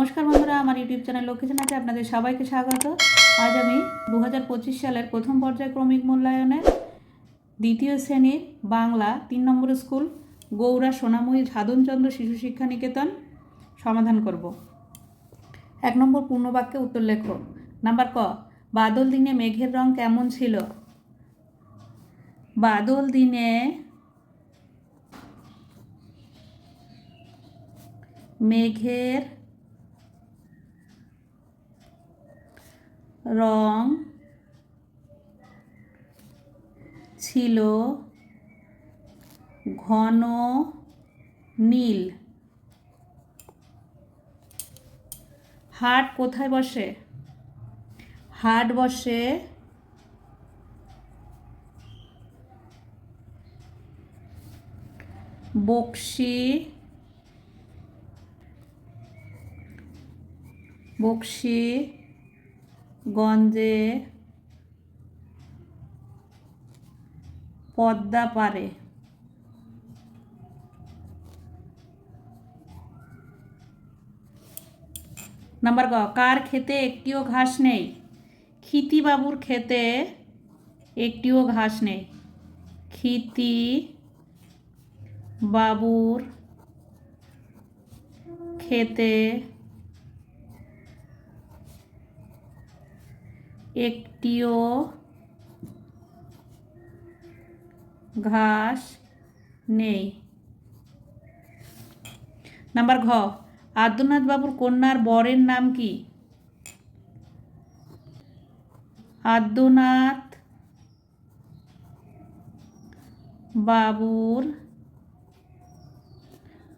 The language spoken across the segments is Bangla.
নমস্কার বন্ধুরা, আমার ইউটিউব চ্যানেল লক্ষ্মী চ্যানেলে আপনাদের সবাইকে স্বাগত। আজ আমি দু হাজার পঁচিশ সালের প্রথম পর্যায় ক্রমিক মূল্যায়নের দ্বিতীয় শ্রেণির বাংলা তিন নম্বর স্কুল গৌড়া সোনাময়ী সাধনচন্দ্র শিশু শিক্ষা নিকেতন সমাধান করব। এক নম্বর পূর্ণবাক্যে উত্তর লেখো। নাম্বার ক, বাদল দিনে মেঘের রং কেমন ছিল? বাদল দিনে মেঘের রং ছিল ঘন নীল। হাট কোথায় বসে? হাট বসে বক্সি বক্সি গঞ্জে পদ্মা পারে নাম্বার গ কার খেতে একটিও ঘাস নেই? খিতিবাবুর খেতে একটিও ঘাস নেই। খিতি বাবুর খেতে একটিও ঘাস নেই। নাম্বার ঘ আদ্যনাথ বাবুর কন্যার বরের নাম কি? আদ্যনাথ বাবুর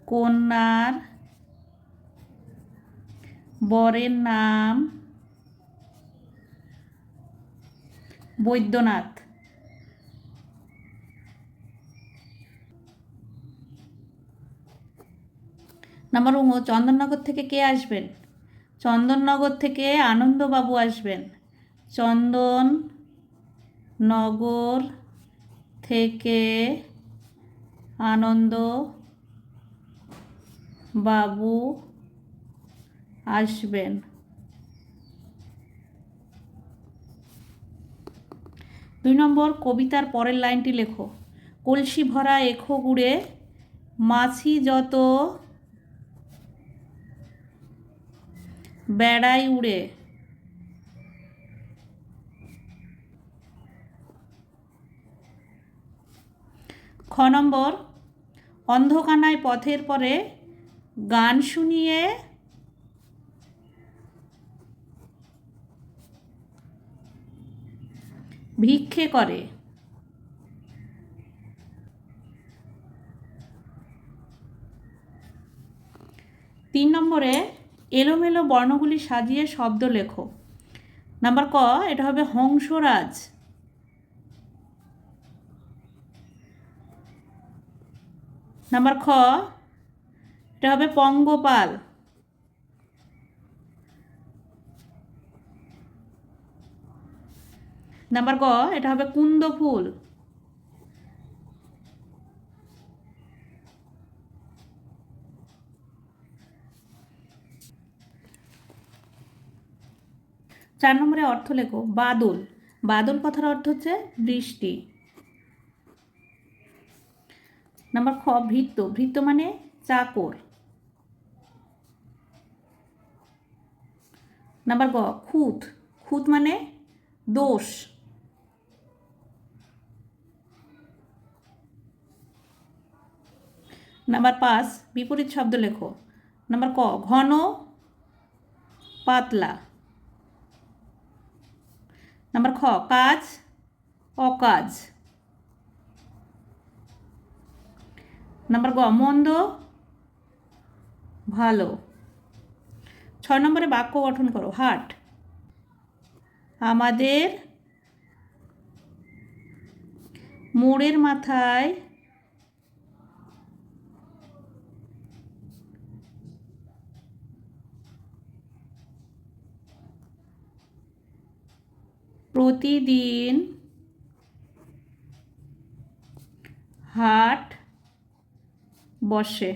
কন্যার বরের নাম বৈদ্যনাথ। নাম্বার ও চন্দননগর থেকে কে আসবেন? চন্দননগর থেকে আনন্দবাবু আসবেন। চন্দন নগর থেকে আনন্দ বাবু আসবেন। দুই নম্বর, কবিতার পরের লাইনটি লেখো। কলসি ভরা এখো গুড়ে মাছি যত বেড়াই উড়ে। খ নম্বর, অন্ধকানায় পথের পরে গান শুনিয়ে ভিক্ষে করে। তিন নম্বরে, এলোমেলো বর্ণগুলি সাজিয়ে শব্দ লেখো। নাম্বার ক, এটা হবে হংসরাজ। নাম্বার খ, এটা হবে পঙ্গপাল। নাম্বার গ, এটা হবে কুন্দ ফুল। চার নম্বরে অর্থ লেখো, বাদল। বাদল কথার অর্থ হচ্ছে বৃষ্টি। নাম্বার খ, ভৃত্য। ভৃত্য মানে চাকর। নাম্বার গ, খুঁত। খুঁত মানে দোষ। নাম্বার পাঁচ, বিপরীত শব্দ লেখো। নাম্বার ক, ঘন, পাতলা। নাম্বার খ, কাজ, অকাজ। নাম্বার গ, মন্দ, ভালো। ছয় নম্বরে বাক্য গঠন করো, হাট। আমাদের মোড়ের মাথায় প্রতিদিন হাট বসে।